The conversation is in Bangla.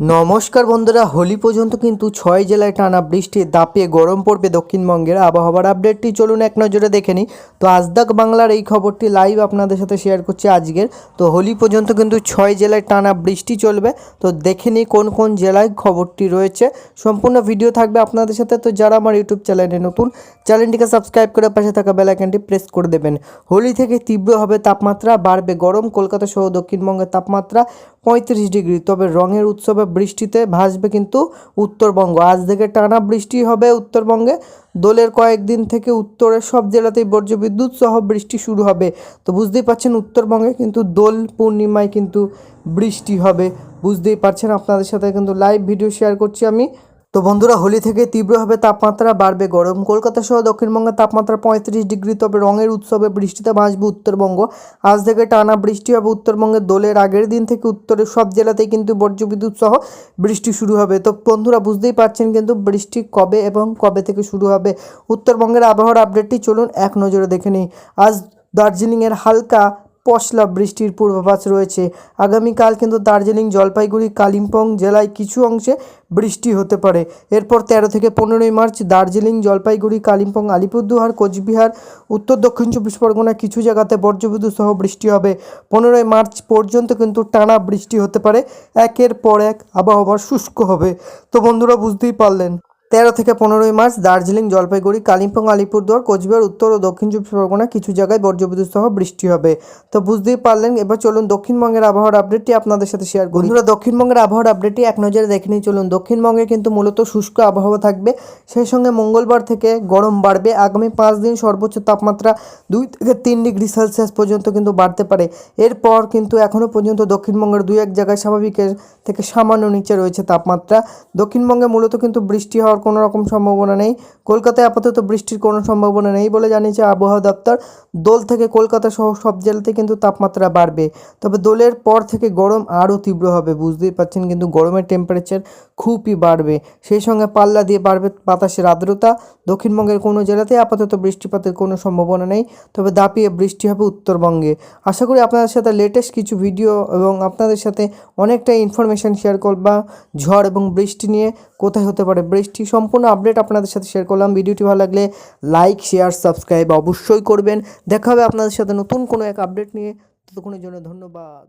নমস্কার বন্ধুরা, হোলি পর্যন্ত কিন্তু ছয় জেলায় টানা বৃষ্টি দাপিয়ে গরম পড়বে দক্ষিণবঙ্গের আবহাওয়ার আপডেটটি চলুন এক নজরে দেখে নিই। তো আজদাক বাংলার এই খবরটি লাইভ আপনাদের সাথে শেয়ার করছি আজকের। তো হোলি পর্যন্ত কিন্তু ছয় জেলায় টানা বৃষ্টি চলবে। তো দেখে নিই কোন কোন জেলায় খবরটি রয়েছে। সম্পূর্ণ ভিডিও থাকবে আপনাদের সাথে। তো যারা আমার ইউটিউব চ্যানেলে নতুন চ্যানেলটিকে সাবস্ক্রাইব করে পাশে থাকা বেল আইকনটি প্রেস করে দেবেন। হোলি থেকে তীব্র হবে তাপমাত্রা, বাড়বে গরম, কলকাতা সহ দক্ষিণবঙ্গের তাপমাত্রা পঁয়ত্রিশ ডিগ্রি। তবে রঙের উৎসবে বৃষ্টিতে ভাসবে কিন্তু উত্তরবঙ্গ। আজ থেকে টানা বৃষ্টি হবে উত্তরবঙ্গে। দোলের কয়েকদিন থেকে উত্তরের সব জেলাতেই বর্জ্যবিদ্যুৎ সহ বৃষ্টি শুরু হবে। তো বুঝতেই পারছেন উত্তরবঙ্গে কিন্তু দোল পূর্ণিমায় কিন্তু বৃষ্টি হবে। বুঝতেই পারছেন আপনাদের সাথে কিন্তু লাইভ ভিডিও শেয়ার করছি আমি। তো বন্ধুরা, হোলি থেকে তীব্রভাবে তাপমাত্রা বাড়বে, গরম কলকাতা সহ দক্ষিণবঙ্গের তাপমাত্রা পঁয়ত্রিশ ডিগ্রি, তবে রঙের উৎসবে বৃষ্টিতে ভাসবে উত্তরবঙ্গ। আজ থেকে টানা বৃষ্টি হবে উত্তরবঙ্গের দোলের আগের দিন থেকে উত্তরের সব জেলাতেই কিন্তু বজ্রবিদ্যুৎ সহ বৃষ্টি শুরু হবে। তো বন্ধুরা, বুঝতেই পারছেন কিন্তু বৃষ্টি কবে এবং কবে থেকে শুরু হবে? উত্তরবঙ্গের আবহাওয়ার আপডেটটি চলুন এক নজরে দেখে নিই। আজ দার্জিলিংয়ের হালকা পশলা বৃষ্টির পূর্বাভাস রয়েছে। আগামীকাল কিন্তু দার্জিলিং, জলপাইগুড়ি, কালিম্পং জেলায় কিছু অংশে বৃষ্টি হতে পারে। এরপর তেরো থেকে পনেরোই মার্চ দার্জিলিং, জলপাইগুড়ি, কালিম্পং, আলিপুরদুয়ার, কোচবিহার, উত্তর দক্ষিণ চব্বিশ পরগনা কিছু জায়গাতে বজ্রবিদ্যুৎ সহ বৃষ্টি হবে। পনেরোই মার্চ পর্যন্ত কিন্তু টানা বৃষ্টি হতে পারে। একের পর এক আবহাওয়া শুষ্ক হবে। তো বন্ধুরা, বুঝতেই পারলেন। তেরো থেকে পনেরোই মার্চ দার্জিলিং, জলপাইগুড়ি, কালিম্পং, আলিপুরদুয়ার, কোচবিহার, উত্তর ও দক্ষিণ চব্বিশ পরগনা কিছু জায়গায় বজ্রবিদ্যুৎ সহ বৃষ্টি হবে। তো বুঝতেই পারলেন, এবার চলুন দক্ষিণবঙ্গের আবহাওয়ার আপডেটটি আপনাদের সাথে শেয়ার করি। বন্ধুরা, দক্ষিণবঙ্গের আবহাওয়ার আপডেটটি এক নজরে দেখে নিই চলুন। দক্ষিণবঙ্গে কিন্তু মূলত শুষ্ক আবহাওয়া থাকবে। সেই সঙ্গে মঙ্গলবার থেকে গরম বাড়বে। আগামী পাঁচ দিন সর্বোচ্চ তাপমাত্রা দুই থেকে তিন ডিগ্রি সেলসিয়াস পর্যন্ত কিন্তু বাড়তে পারে। এরপর কিন্তু এখনও পর্যন্ত দক্ষিণবঙ্গের দুই এক জায়গায় স্বাভাবিকের থেকে সামান্য নিচে রয়েছে তাপমাত্রা। দক্ষিণবঙ্গে মূলত কিন্তু বৃষ্টি হওয়ার কোনো রকম সম্ভাবনা নেই। কলকাতায় আপাতত বৃষ্টির কোনো সম্ভাবনা নেই বলে জানিয়েছে আবহাওয়া দপ্তর। দোল থেকে কলকাতা সহ সব জেলাতে কিন্তু তাপমাত্রা বাড়বে। তবে দোলের পর থেকে গরম আরও তীব্র হবে, বুঝতেই পারছেন, কিন্তু গরমের টেম্পারেচার খুবই বাড়বে। সেই সঙ্গে পাল্লা দিয়ে বাড়বে বাতাসের আর্দ্রতা। দক্ষিণবঙ্গের কোনো জেলাতে আপাতত বৃষ্টিপাতের কোনো সম্ভাবনা নেই, তবে দাপিয়ে বৃষ্টি হবে উত্তরবঙ্গে। আশা করি আপনাদের সাথে লেটেস্ট কিছু ভিডিও এবং আপনাদের সাথে অনেকটা ইনফরমেশান শেয়ার করবা, ঝড় এবং বৃষ্টি নিয়ে কোথায় হতে পারে বৃষ্টি সম্পূর্ণ আপডেট আপনাদের সাথে শেয়ার করলাম। ভিডিওটি ভালো লাগলে লাইক শেয়ার সাবস্ক্রাইব অবশ্যই করবেন। দেখা হবে আপনাদের সাথে নতুন কোনো এক আপডেট নিয়ে। ততক্ষণের জন্য ধন্যবাদ।